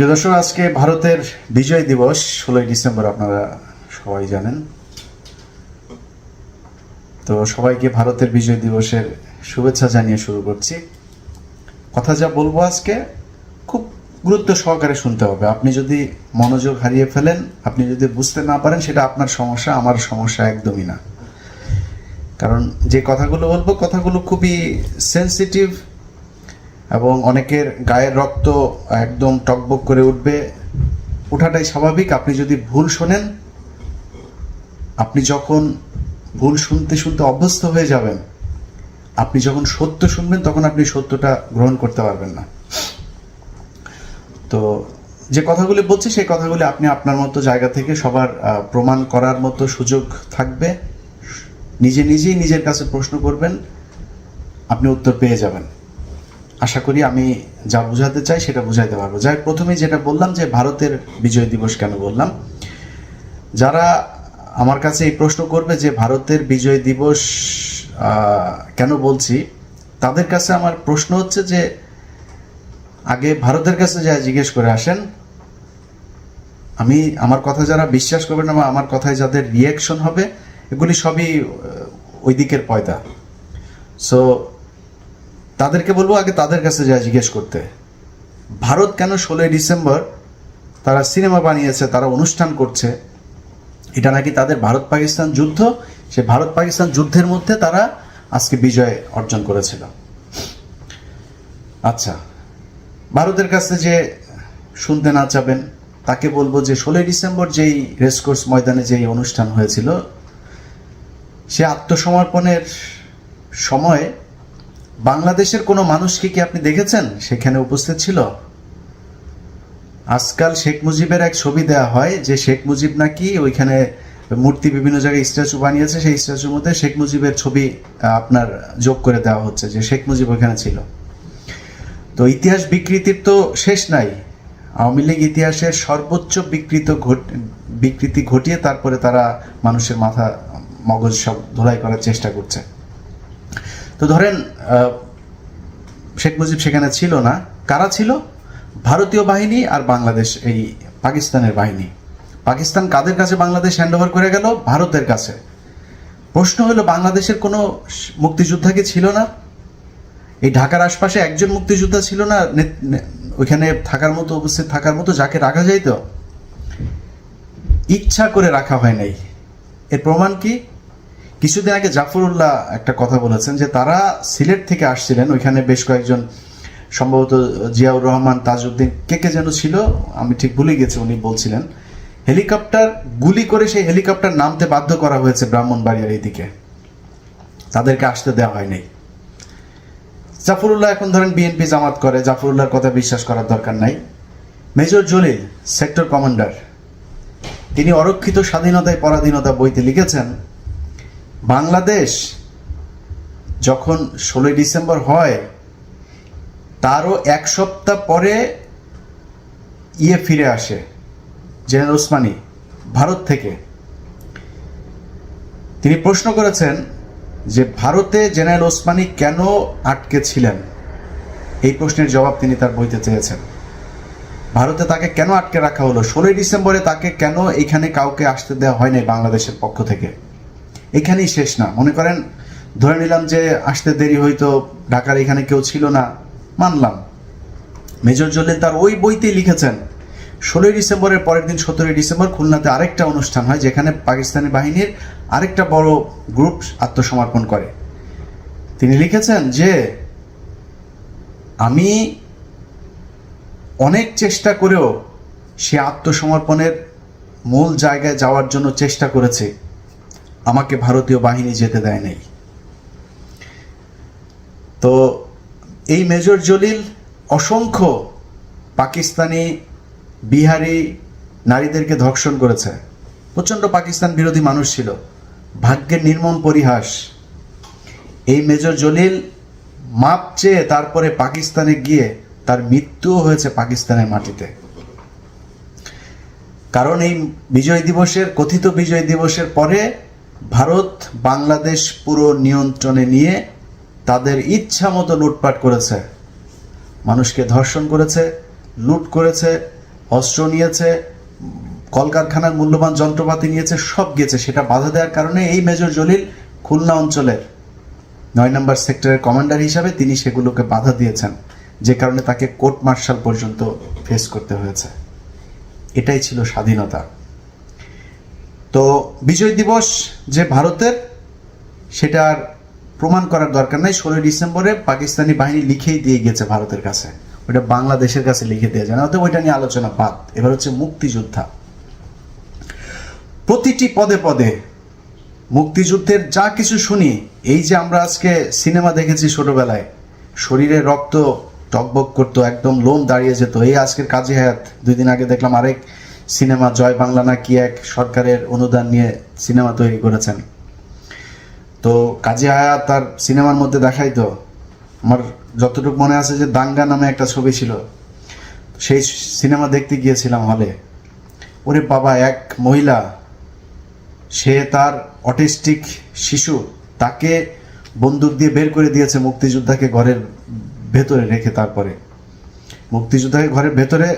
প্রিয় দর্শক, আজকে ভারতের বিজয় দিবস, ষোলোই ডিসেম্বর আপনারা সবাই জানেন। তো সবাইকে ভারতের বিজয় দিবসের শুভেচ্ছা জানিয়ে শুরু করছি। কথা যা বলব আজকে, খুব গুরুত্ব সহকারে শুনতে হবে। আপনি যদি মনোযোগ হারিয়ে ফেলেন, আপনি যদি বুঝতে না পারেন, সেটা আপনার সমস্যা, আমার সমস্যা একদমই না। কারণ যে কথাগুলো বলব, কথাগুলো খুবই সেন্সিটিভ এবং অনেকের গায়ের রক্ত একদম টকবক করে উঠবে। ওঠাটাই স্বাভাবিক। আপনি যদি ভুল শোনেন, আপনি যখন ভুল শুনতে শুনতে অভ্যস্ত হয়ে যাবেন, আপনি যখন সত্য শুনবেন, তখন আপনি সত্যটা গ্রহণ করতে পারবেন না। তো যে কথাগুলি বলছি, সেই কথাগুলি আপনি আপনার মতো জায়গা থেকে সবার প্রমাণ করার মতো সুযোগ থাকবে। নিজে নিজেই নিজের কাছে প্রশ্ন করবেন, আপনি উত্তর পেয়ে যাবেন। আশা করি আমি যা বোঝাতে চাই সেটা বুঝাইতে পারব। যাই হোক, প্রথমেই যেটা বললাম যে ভারতের বিজয় দিবস কেন বললাম? যারা আমার কাছে এই প্রশ্ন করবে যে ভারতের বিজয় দিবস কেন বলছি তাদের কাছে আমার প্রশ্ন হচ্ছে যে আগে ভারতের কাছে যা জিজ্ঞেস করে আসেন। আমি আমার কথা যারা বিশ্বাস করবেন না বা আমার কথায় যাদের রিয়াকশন হবে এগুলি সবই ওই দিকের পয়দা। সো তাদেরকে বলব আগে তাদের কাছে যা জিজ্ঞেস করতে। ভারত কেন ষোলোই ডিসেম্বর তারা সিনেমা বানিয়েছে, তারা অনুষ্ঠান করছে? এটা নাকি তাদের ভারত পাকিস্তান যুদ্ধ? সে ভারত পাকিস্তান যুদ্ধের মধ্যে তারা আজকে বিজয় অর্জন করেছিল। আচ্ছা ভারতের কাছে যে শুনতে না চাবেন, তাকে বলব যে ষোলোই ডিসেম্বর যেই রেসকোর্স ময়দানে যেই অনুষ্ঠান হয়েছিল, সে আত্মসমর্পণের সময় বাংলাদেশের কোনো মানুষকে কি আপনি দেখেছেন? সেখানে উপস্থিত ছিল। আজকাল শেখ মুজিবের এক ছবি দেওয়া হয় যে শেখ মুজিব নাকি ওইখানে মূর্তি বিভিন্ন জায়গায় স্ট্যাচু বানিয়েছে, সেই স্ট্যাচুর মধ্যে শেখ মুজিবের ছবি আপনার যোগ করে দেওয়া হচ্ছে যে শেখ মুজিব ওইখানে ছিল। তো ইতিহাস বিকৃতির তো শেষ নাই। আওয়ামী লীগ ইতিহাসের সর্বোচ্চ বিকৃত বিকৃতি ঘটিয়ে তারপরে তারা মানুষের মাথা, মগজ সব ধোলাই করার চেষ্টা করছে। তো ধরেন শেখ মুজিব সেখানে ছিল না। কারা ছিল? ভারতীয় বাহিনী আর বাংলাদেশ, এই পাকিস্তানের বাহিনী। পাকিস্তান কাদের কাছে বাংলাদেশ হ্যান্ড ওভার করে গেল? ভারতের কাছে। প্রশ্ন হলো, বাংলাদেশের কোনো মুক্তিযোদ্ধা কি ছিল না? এই ঢাকার আশপাশে একজন মুক্তিযোদ্ধা ছিল না? ওইখানে থাকার মতো, উপস্থিত থাকার মতো যাকে রাখা যাইতো ইচ্ছা করে রাখা হয় নাই। এর প্রমাণ কি? কিছুদিন আগে জাফরুল্লাহ একটা কথা বলেছেন যে তারা সিলেট থেকে আসছিলেন, ওইখানে বেশ কয়েকজন, সম্ভবত জিয়াউর রহমান, তাজউদ্দিন, কে কে যেন ছিল, আমি ঠিক ভুলে গেছি উনি বলছিলেন। হেলিকপ্টার গুলি করে সেই হেলিকপ্টার নামতে বাধ্য করা হয়েছে ব্রাহ্মণবাড়িয়ার এইদিকে। তাদেরকে আসতে দেওয়া হয়নি। জাফরুল্লাহ এখন ধরেন বিএনপি জামাত করে, জাফরুল্লাহর কথা বিশ্বাস করার দরকার নাই। মেজর জলিল, সেক্টর কমান্ডার, তিনি অরক্ষিত স্বাধীনতায় পরাধীনতা বইতে লিখেছেন বাংলাদেশ যখন ষোলোই ডিসেম্বর হয়, তারও এক সপ্তাহ পরে ইয়ে ফিরে আসে, জেনারেল ওসমানী, ভারত থেকে। তিনি প্রশ্ন করেছেন যে, ভারতে জেনারেল ওসমানী কেন আটকে ছিলেন? এই প্রশ্নের জবাব তিনি তার বইতে চেয়েছেন। ভারতে তাকে কেন আটকে রাখা হলো? ষোলোই ডিসেম্বরে তাকে কেন এখানে কাউকে আসতে দেওয়া হয়নি বাংলাদেশের পক্ষ থেকে? এখানেই শেষ না। মনে করেন, ধরে নিলাম যে আসতে দেরি হয়তো, ঢাকার এখানে কেউ ছিল না, মানলাম। মেজর জলিল তার ওই বইতেই লিখেছেন, ষোলোই ডিসেম্বরের পরের দিন সতেরোই ডিসেম্বর খুলনাতে আরেকটা অনুষ্ঠান হয়, যেখানে পাকিস্তানি বাহিনীর আরেকটা বড় গ্রুপ আত্মসমর্পণ করে। তিনি লিখেছেন যে, আমি অনেক চেষ্টা করেও সে আত্মসমর্পণের মূল জায়গায় যাওয়ার জন্য চেষ্টা করেছে। আমাকে ভারতীয় বাহিনী যেতে দেয় নাই। তো এই মেজর জলিল অসংখ্য পাকিস্তানি, বিহারি নারীদেরকে ধর্ষণ করেছে। প্রচণ্ড পাকিস্তান বিরোধী মানুষ ছিল। ভাগ্যের নির্মম পরিহাস। এই মেজর জলিল মাপ চেয়ে তারপরে পাকিস্তানে গিয়ে তার মৃত্যুও হয়েছে পাকিস্তানের মাটিতে। কারণ এই বিজয় দিবসের, কথিত বিজয় দিবসের পরে ভারত বাংলাদেশ পুরো নিয়ন্ত্রণে নিয়ে তাদের ইচ্ছা মতো লুটপাট করেছে। মানুষকে ধর্ষণ করেছে, লুট করেছে, অস্ত্র নিয়েছে, কলকারখানার মূল্যবান যন্ত্রপাতি নিয়েছে, সব গিয়েছে সেটা বাধা দেওয়ার কারণে এই মেজর জলিল খুলনা অঞ্চলের নয় নম্বর সেক্টরের কমান্ডার হিসাবে তিনি সেগুলোকে বাধা দিয়েছেন, যে কারণে তাকে কোর্ট মার্শাল পর্যন্ত ফেস করতে হয়েছে। এটাই ছিল স্বাধীনতা। তো বিজয় দিবস যে ভারতের সেটা আর প্রমাণ করার দরকার নাই। ষোলোই ডিসেম্বরে পাকিস্তানি বাহিনী লিখেই দিয়ে গেছে ভারতের কাছে। ওটা বাংলাদেশের কাছে লিখে দেওয়া যায় না। ওইটা নিয়ে আলোচনা বাদ। এবার হচ্ছে মুক্তিযোদ্ধা। প্রতিটি পদে পদে মুক্তিযুদ্ধের যা কিছু শুনি, এই যে আমরা আজকে সিনেমা দেখেছি ছোটবেলায়, শরীরে রক্ত টকবক করতো, একদম লোম দাঁড়িয়ে যেত। এই আজকের কাজী হায়াত, দুই দিন আগে দেখলাম আরেক সিনেমা জয় বাংলা না কি এক সরকারের অনুদান নিয়ে সিনেমা তৈরি করেছেন। তো কাজী আয়া তার সিনেমার মধ্যে দেখাই তো। আমার যতটুকু মনে আছে যে দাঙ্গা নামে একটা ছবি ছিল। সেই সিনেমা দেখতে গিয়েছিলাম হলে। ওরে বাবা, এক মহিলা, সে তার অটিস্টিক শিশু, তাকে বন্দুক দিয়ে বের করে দিয়েছে মুক্তিযোদ্ধাকে ঘরের ভেতরে রেখে তারপরে। মুক্তিযোদ্ধাকে ঘরের ভেতরে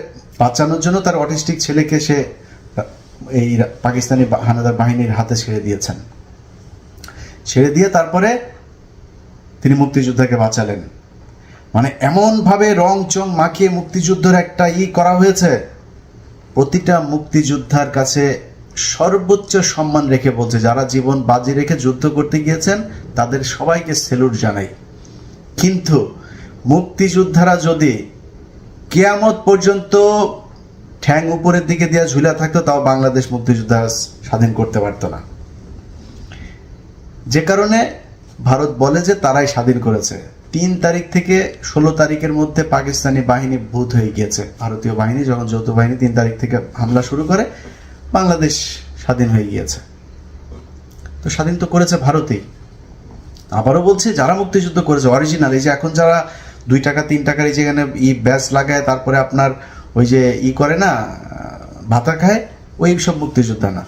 বাঁচানোর জন্য তার অটিস্টিক ছেলেকে সে এই পাকিস্তানি হানাদার বাহিনীর হাতে ছেড়ে দিয়েছেন। ছেড়ে দিয়ে তারপরে তিনি মুক্তিযোদ্ধাকে বাঁচালেন। মানে এমনভাবে রং চং মাখিয়ে মুক্তিযুদ্ধের একটা ই করা হয়েছে, প্রতিটা মুক্তিযোদ্ধার কাছে সর্বোচ্চ সম্মান রেখে বলছে, যারা জীবন বাজি রেখে যুদ্ধ করতে গিয়েছেন, তাদের সবাইকে সেলুট জানাই। কিন্তু মুক্তিযোদ্ধারা যদি কেয়ামত পর্যন্ত ঠ্যাং উপরের দিকে দেওয়া ঝুলা থাকতো, তাও বাংলাদেশ মুক্তিযোদ্ধা স্বাধীন করতে পারতো না। যে কারণে ভারত বলে যে তারাই স্বাধীন করেছে। তিন তারিখ থেকে ষোলো তারিখের মধ্যে পাকিস্তানি বাহিনী ভূত হয়ে গিয়েছে। ভারতীয় বাহিনী যখন যৌথ বাহিনী তিন তারিখ থেকে হামলা শুরু করে, বাংলাদেশ স্বাধীন হয়ে গিয়েছে। তো স্বাধীন তো করেছে ভারতেই। আবারও বলছি, যারা মুক্তিযুদ্ধ করেছে অরিজিনাল এই যে এখন যারা দুই টাকা, তিন টাকার এই যেখানে ই ব্যাস লাগায়, তারপরে আপনার ওই যে ই করে না, ভাতা খায়, ওই সব মুক্তিযোদ্ধা না।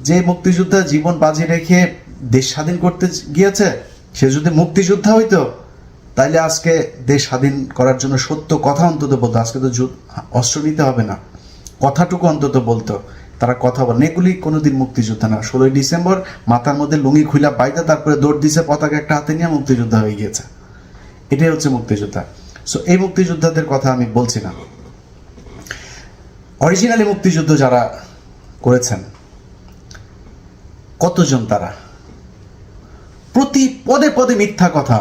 যে মুক্তিযোদ্ধা জীবন বাজি রেখে দেশ স্বাধীন করতে গিয়েছে, সে যদি মুক্তিযোদ্ধা হইতো, তাইলে আজকে দেশ স্বাধীন করার জন্য সত্য কথা অন্তত বলতো। আজকে তো অস্ত্র নিতে হবে না। কথাটুকু অন্তত বলতো। তারা কথা বলেন এগুলি কোনোদিন মুক্তিযোদ্ধা না। ষোলোই ডিসেম্বর, মাথার মধ্যে লুঙ্গি খুইলা বাইতে তারপরে দৌড় দিছে পতাকা একটা হাতে নিয়ে মুক্তিযোদ্ধা হয়ে গিয়েছে। এটাই হচ্ছে মুক্তিযোদ্ধা। সো এই মুক্তিযোদ্ধাদের কথা আমি বলছি না। অরিজিনালি মুক্তিযুদ্ধ যারা করেছেন, কতজন তারা? প্রতি পদে পদে মিথ্যা কথা,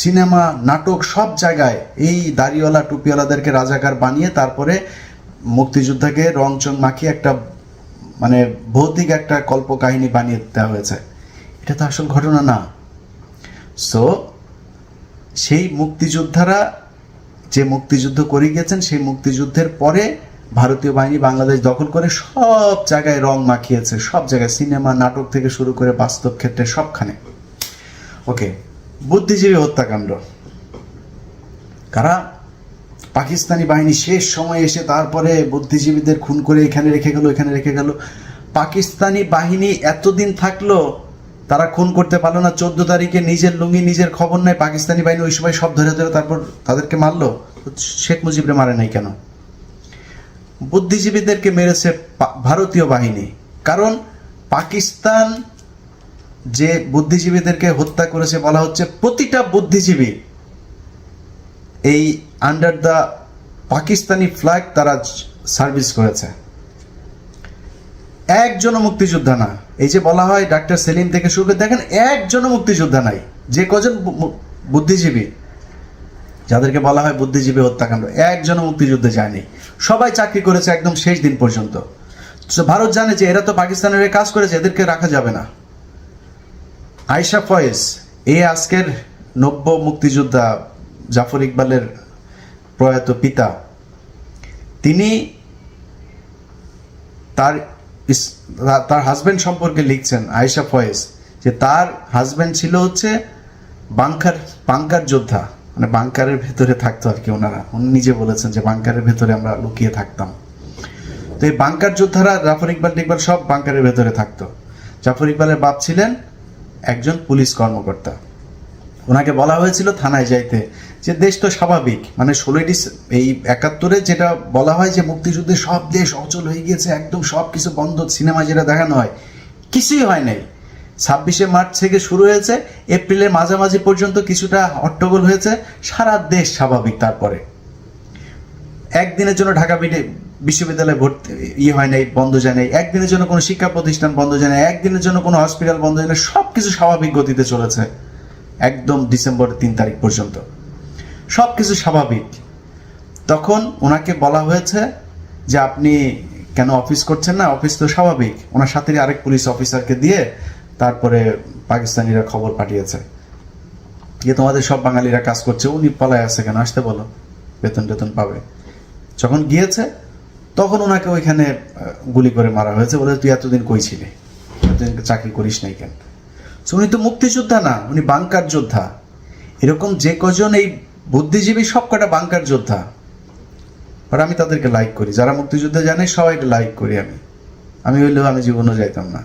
সিনেমা, নাটক, সব জায়গায় এই দাড়িওয়ালা, টুপিওয়ালাদেরকে রাজাকার বানিয়ে তারপরে মুক্তিযোদ্ধাকে রং চং মাখিয়ে একটা মানে ভৌতিক একটা কল্প কাহিনী বানিয়ে দেওয়া হয়েছে। এটা তো আসল ঘটনা না। সো সেই মুক্তিযোদ্ধারা যে মুক্তিযুদ্ধ করে গিয়েছেন, সেই মুক্তিযুদ্ধের পরে ভারতীয় বাহিনী বাংলাদেশ দখল করে সব জায়গায় রং মাখিয়েছে, সব জায়গায় সিনেমা, নাটক থেকে শুরু করে বাস্তব ক্ষেত্রে সবখানে। ওকে, বুদ্ধিজীবী হত্যাকাণ্ড। কারা? পাকিস্তানি বাহিনী শেষ সময় এসে তারপরে বুদ্ধিজীবীদের খুন করে এখানে রেখে গেল, এখানে রেখে গেল। পাকিস্তানি বাহিনী এতদিন থাকল তারা খুন করতে পারল না। চোদ্দ তারিখে নিজের লুঙ্গি, নিজের খবর নেয় পাকিস্তানি বাহিনী। ওই সময় সব ধরে ধরে তারপর তাদেরকে মারলো। শেখ মুজিবরে মারে নাই কেন? বুদ্ধিজীবীদেরকে মেরেছে ভারতীয় বাহিনী। কারণ পাকিস্তান যে বুদ্ধিজীবীদেরকে হত্যা করেছে বলা হচ্ছে প্রতিটা বুদ্ধিজীবী এই আন্ডার দ্য পাকিস্তানি ফ্ল্যাগ তারা সার্ভিস করেছে। একজনও মুক্তিযোদ্ধা না এই যে বলা হয় ডাক্তার সেলিম থেকে শুরু করে, দেখেন একজনও মুক্তিযোদ্ধা নাই, যে কজন বুদ্ধিজীবী, যাদেরকে বলা হয় বুদ্ধিজীবী হত্যাকাণ্ড, একজনও মুক্তিযুদ্ধে যায়নি। সবাই চাকরি করেছে একদম শেষ দিন পর্যন্ত। ভারত জানে যে এরা তো পাকিস্তানের কাজ করেছে, এদেরকে রাখা যাবে না। আয়শা ফয়েজ এই আজকের নব্য মুক্তিযোদ্ধা জাফর ইকবালের প্রয়াত পিতা, তিনি তার তার হাজবেন্ড সম্পর্কে লিখছেন আয়েশা ফয়েজ যে তার হাজবেন্ড ছিল হচ্ছে বাংকার বাংকার যোদ্ধা। মানে বাংকারের ভেতরে থাকতো আর কি ওনারা। উনি নিজে বলেছেন যে বাংকারের ভেতরে আমরা লুকিয়ে থাকতাম। তো এই বাংকার যোদ্ধারা জাফর ইকবাল টিকবাল সব বাংকারের ভেতরে থাকতো। জাফর ইকবালের বাপ ছিলেন একজন পুলিশ কর্মকর্তা। ওনাকে বলা হয়েছিল থানায় যাইতে। যে দেশ তো স্বাভাবিক। মানে ষোলোই এই একাত্তরে যেটা বলা হয় যে মুক্তিযুদ্ধে সব দেশ অচল হয়ে গিয়েছে, একদম সব কিছু বন্ধ, সিনেমা যেটা দেখানো হয়, কিছুই হয় নাই। ছাব্বিশে মার্চ থেকে শুরু হয়েছে, এপ্রিলের মাঝামাঝি পর্যন্ত কিছুটা হট্টগোল হয়েছে, সারা দেশ স্বাভাবিক তারপরে। একদিনের জন্য ঢাকা বিশ্ববিদ্যালয়ে ভর্তি ই হয় নাই, বন্ধ যায় নাই, একদিনের জন্য কোনো শিক্ষা প্রতিষ্ঠান বন্ধ যায় নাই, একদিনের জন্য কোনো হসপিটাল বন্ধ যায় না সব কিছু স্বাভাবিক গতিতে চলেছে, একদম ডিসেম্বর তিন তারিখ পর্যন্ত। সব কিছু স্বাভাবিক। তখন ওনাকে বলা হয়েছে যে আপনি কেন অফিস করছেন না? অফিস তো স্বাভাবিক। ওনার সাথে আরেক পুলিশ অফিসারকে দিয়ে তারপরে পাকিস্তানিরা খবর পাঠিয়েছে। যে তোমাদের সব বাঙালিরা কাজ করছে। উনি পলায় আছে কেন? আসতে বলো। বেতন টেতন পাবে। যখন গিয়েছে, তখন ওনাকে ওইখানে গুলি করে মারা হয়েছে বলে তুই এতদিন কই ছিলি? এতদিন চাকরি করিস নাই কেন? উনি তো মুক্তিযোদ্ধা না, উনি বাংকার যোদ্ধা। এরকম যে কজন এই বুদ্ধিজীবী সব কটা বাংকার যোদ্ধা। আর আমি তাদেরকে লাইক করি। যারা মুক্তিযুদ্ধে জানে, সবাইকে লাইক করি আমি। আমি হইলেও আমি জীবনও যাইতাম না।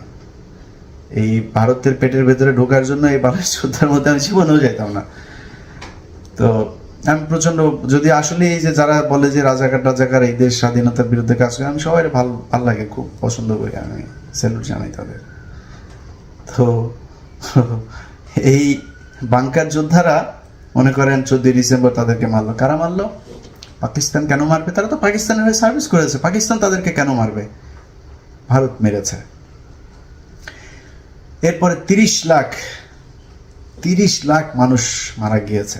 এই ভারতের পেটের ভেতরে ঢোকার জন্য এই বাংলাদেশ যোদ্ধার মধ্যে আমি জীবনেও যাইতাম না। তো আমি প্রচণ্ড যদি আসলে এই যে যারা বলে যে রাজাকার রাজাকার এই দেশ স্বাধীনতার বিরুদ্ধে কাজ করে, আমি সবাই ভালো ভালো লাগে, খুব পছন্দ করি আমি। স্যালুট জানাই তাদের। তো এই বাংকার যোদ্ধারা মনে করেন চোদ্দই ডিসেম্বর তাদেরকে মারলো। কারা মারলো? পাকিস্তান কেন মারবে? তারা তো পাকিস্তানের হয়ে সার্ভিস করেছে। পাকিস্তান তাদেরকে কেন মারবে? ভারত মেরেছে। এরপরে তিরিশ লাখ তিরিশ লাখ মানুষ মারা গিয়েছে।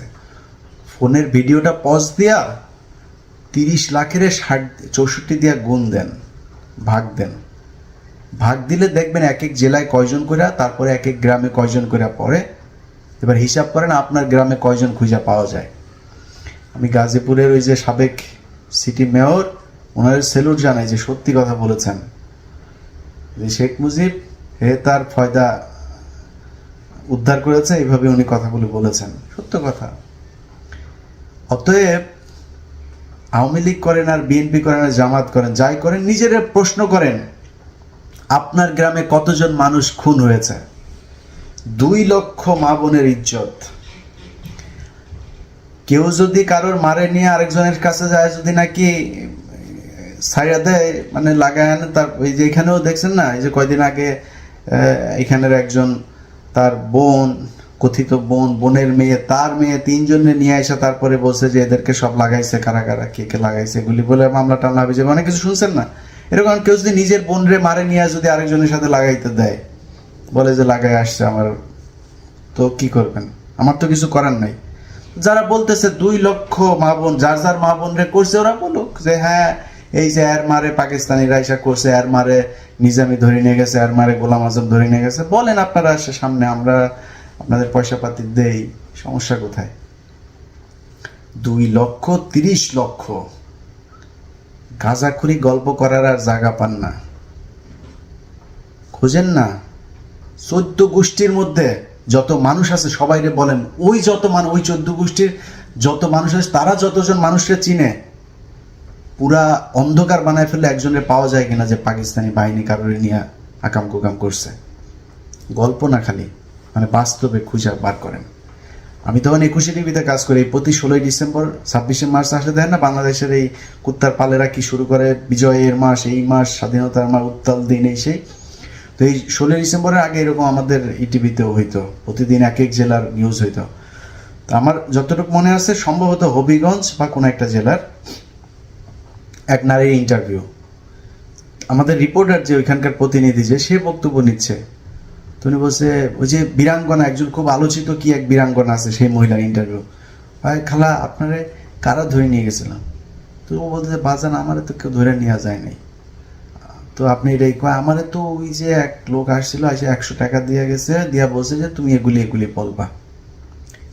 ফোনের ভিডিওটা পজ দিয়া তিরিশ লাখের ষাট, চৌষট্টি দিয়া গুণ দেন, ভাগ দেন। ভাগ দিলে দেখবেন এক এক জেলায় কয়জন করে তারপরে এক এক গ্রামে কয়জন করে পড়ে। এবার হিসাব করেন আপনার গ্রামে কয়জন খুঁজা পাওয়া যায়। আমি গাজীপুরের ওই যে সাবেক সিটি মেয়র, ওনার সেলুট জানাই যে সত্যি কথা বলেছেন। যে শেখ মুজিব, হে তার ফয়দা উদ্ধার করেছে, এইভাবে উনি কথাগুলি বলেছেন। সত্য কথা। অতএব আওয়ামী লীগ করেন আর বিএনপি করেন আর জামাত করেন, যাই করেন, নিজেরা প্রশ্ন করেন, আপনার গ্রামে কতজন মানুষ খুন হয়েছে? দুই লক্ষ মা বোনের ইজ্জত। কেউ যদি কারোর মারে নিয়ে আরেকজনের কাছে যায়, যদি নাকি ছাইড়া দেয় মানে লাগায় আনে, তার ওই যে এখানেও দেখছেন না, এই যে কয়দিন আগে এখানের একজন তার বোন, কথিত বোন, বোনের মেয়ে, তার মেয়ে তিনজনে নিয়ে এসে তারপরে বলছে যে এদেরকে সব লাগাইছে, কারা কারা, কে কে লাগাইছে, এগুলি বলে মামলা টামলা অনেক কিছু শুনছেন না? এরকম কেউ যদি নিজের বোনরে মারে নিয়ে, যদি আরেকজনের সাথে লাগাইতে দেয় বলে যে লাগাই আসছে আমার। তো কি করবেন? আমার তো কিছু করার নাই। যারা বলতেছে দুই লক্ষ মা বোন, যার যার মা বোন রে করছে, ওরা বলুক যে হ্যাঁ এই যে এর মারে পাকিস্তানিরা এসা করছে, এর মারে নিজামি ধরে নিয়ে গেছে, এর মারে গোলাম আজম ধরে নিয়ে গেছে। বলেন আপনারা আসে সামনে, আমরা আপনাদের পয়সা পাতি দেই, সমস্যা কোথায়? দুই লক্ষ, তিরিশ লক্ষ। গাঁজাখুরি গল্প করার আর জায়গা পান না। খুঁজেন না। চোদ্দ গোষ্ঠীর মধ্যে যত মানুষ আছে সবাইরে বলেন, ওই যত মান, ওই চোদ্দ গোষ্ঠীর যত মানুষ আছে, তারা যতজন মানুষকে চিনে, পুরা অন্ধকার বানায় ফেললে একজনের পাওয়া যায় কিনা যে পাকিস্তানি বাহিনী কারোর নিয়ে আকাম কুকাম করছে। গল্প না খালি মানে বাস্তবে খুঁজে বার করেন। আমি তখন একুশে টিভিতে কাজ করি প্রতি ষোলোই ডিসেম্বর, ছাব্বিশে মার্চ আসলে দেয় না বাংলাদেশের এই কুত্তার পালেরা কি শুরু করে, বিজয়ের মাস, এই মাস, স্বাধীনতার মাস, উত্তাল দিন, এই সেই। তো এই ষোলোই ডিসেম্বরের আগে এরকম আমাদের ইটিভিতেও হইতো। প্রতিদিন এক এক জেলার নিউজ হইতো। তো আমার যতটুকু মনে আছে, সম্ভবত হবিগঞ্জ বা কোনো একটা জেলার এক নারীর ইন্টারভিউ আমাদের রিপোর্টার যে ওইখানকার প্রতিনিধি যে, সে বক্তব্য নিচ্ছে। তো উনি বলছে, ওই যে বীরাঙ্গনা, একজন খুব আলোচিত কি এক বীরাঙ্গনা আছে সেই মহিলার ইন্টারভিউ ভাই, খালা, আপনারে কারা ধরে নিয়ে গেছিলাম? তো ও বলতে বাজান, আমারে তো কেউ ধরে নেওয়া যায় নাই। তো আপনি এটাই কয় আমারে তো ওই যে এক লোক আসছিল এসে একশো টাকা দিয়ে গেছে, দিয়া বলছে যে তুমি এগুলি এগুলি বলবা।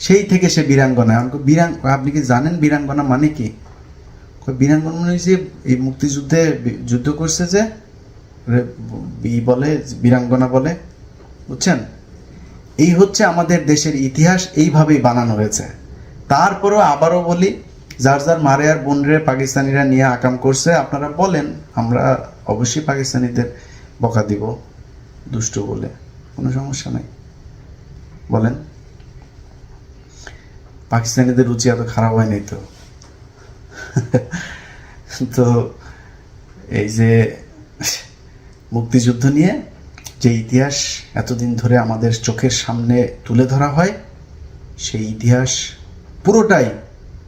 সেই থেকে সে বীরাঙ্গনা বীরাং আপনি কি জানেন বীরাঙ্গনা মানে কি? বীরাঙ্গনা মানে যে এই মুক্তিযুদ্ধে যুদ্ধ করছে যে বলে, বীরাঙ্গনা বলে, বুঝছেন? এই হচ্ছে আমাদের দেশের ইতিহাস, এইভাবেই বানানো হয়েছে। তারপরও আবারও বলি, যার যার মারে আর বোনরে পাকিস্তানিরা নিয়ে আকাম করছে, আপনারা বলেন, আমরা অবশ্যই পাকিস্তানিদের বকা দিব, দুষ্ট বলে। কোনো সমস্যা নাই। বলেন, পাকিস্তানিদের রুচি এত খারাপ হয়নি তো? তো এই যে মুক্তিযুদ্ধ নিয়ে যে ইতিহাস এতদিন ধরে আমাদের চোখের সামনে তুলে ধরা হয়, সেই ইতিহাস পুরোটাই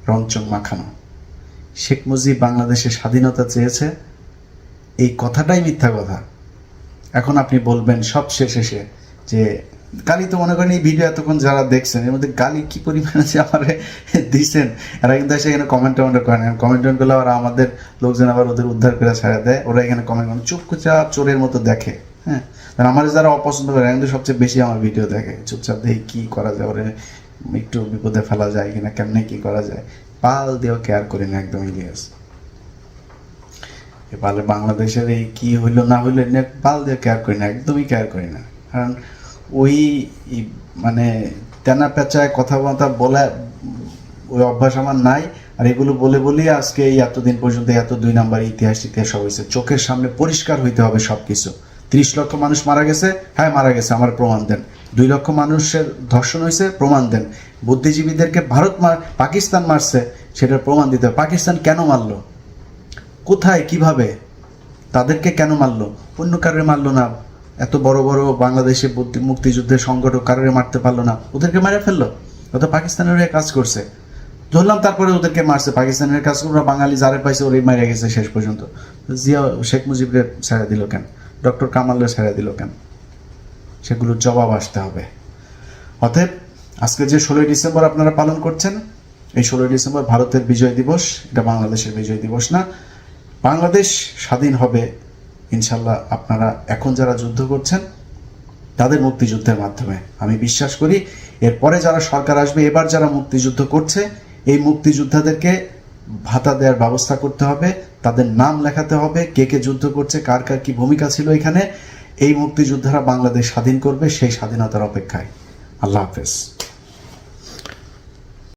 রংচং মাখানো। শেখ মুজিব বাংলাদেশে স্বাধীনতা চেয়েছে এই কথাটাই মিথ্যা কথা। এখন আপনি বলবেন সব শেষে এসে যে গালি তো মনে করেন এই ভিডিও এতক্ষণ যারা দেখছেন, এর মধ্যে গালি কি পরিমাণে যে আমার দিচ্ছেন এরা কিন্তু এসে এখানে কমেন্ট টমেন্ট করে না কমেন্ট টমেন্ট করলে আবার আমাদের লোকজন আবার ওদের উদ্ধার করে ছাড়া দেয়। ওরা এখানে কমেন্ট করে চুপচাপ চোরের মতো দেখে হ্যাঁ? আমার যারা অপছন্দ করে কিন্তু সবচেয়ে বেশি আমার ভিডিও দেখে। চুপচাপ দেখি কি করা যায়, ওরে একটু বিপদে ফেলা যায় কিনা, কেমনে কি করা যায়। পাল দিয়েও কেয়ার করি না, একদমই, ইলিয়াস। এবারে বাংলাদেশের এই কি হইল না হইল এটা পাল দিয়ে কেয়ার করি না, একদমই কেয়ার করি না। কারণ ওই মানে তেনা পেঁচায় কথা বার্তা বলা ওই অভ্যাস আমার নাই, আর এগুলো বলে বলেই আজকে এই এতদিন পর্যন্ত এত দুই নাম্বার ইতিহাস ইতিহাস সব হয়েছে চোখের সামনে পরিষ্কার হইতে হবে সব কিছু ত্রিশ লক্ষ মানুষ মারা গেছে হ্যাঁ মারা গেছে, আমার প্রমাণ দেন। দুই লক্ষ মানুষের ধর্ষণ হয়েছে প্রমাণ দেন। বুদ্ধিজীবীদেরকে ভারত মার, পাকিস্তান মারছে, সেটার প্রমাণ দিতে হবে। পাকিস্তান কেন মারলো? কোথায়, কীভাবে? তাদেরকে কেন মারলো? অন্য কারণে মারলো না? এত বড় বড় বাংলাদেশে মুক্তিযুদ্ধের সংগঠক কারণে মারতে পারল না? ওদেরকে মেরে ফেলল? ও তো পাকিস্তানের হয়ে কাজ করছে। ধরলাম তারপরে ওদেরকে মারছে, পাকিস্তানের কাজ করে ওরা বাঙালি যারে পাইছে ওরাই মারা গেছে শেষ পর্যন্ত। জিয়া, শেখ মুজিবের ছেড়ে দিল কেন? ডক্টর কামালের ছেড়ে দিল কেন? সেগুলোর জবাব আসতে হবে। অতএব, আজকে যে ষোলোই ডিসেম্বর আপনারা পালন করছেন, এই ষোলোই ডিসেম্বর ভারতের বিজয় দিবস। এটা বাংলাদেশের বিজয় দিবস না। বাংলাদেশ স্বাধীন হবে, ইনশাল্লাহ আপনারা এখন যারা যুদ্ধ করছেন, তাদের মুক্তিযুদ্ধের মাধ্যমে। আমি বিশ্বাস করি, এরপরে যারা সরকার আসবে, এবার যারা মুক্তিযুদ্ধ করছে, এই মুক্তিযোদ্ধাদেরকে ভাতা দেওয়ার ব্যবস্থা করতে হবে, তাদের নাম লেখাতে হবে, কে কে যুদ্ধ করছে, কার কার কি ভূমিকা ছিল এখানে, এই মুক্তিযোদ্ধারা বাংলাদেশ স্বাধীন করবে সেই স্বাধীনতার অপেক্ষায়। আল্লাহ হাফেজ।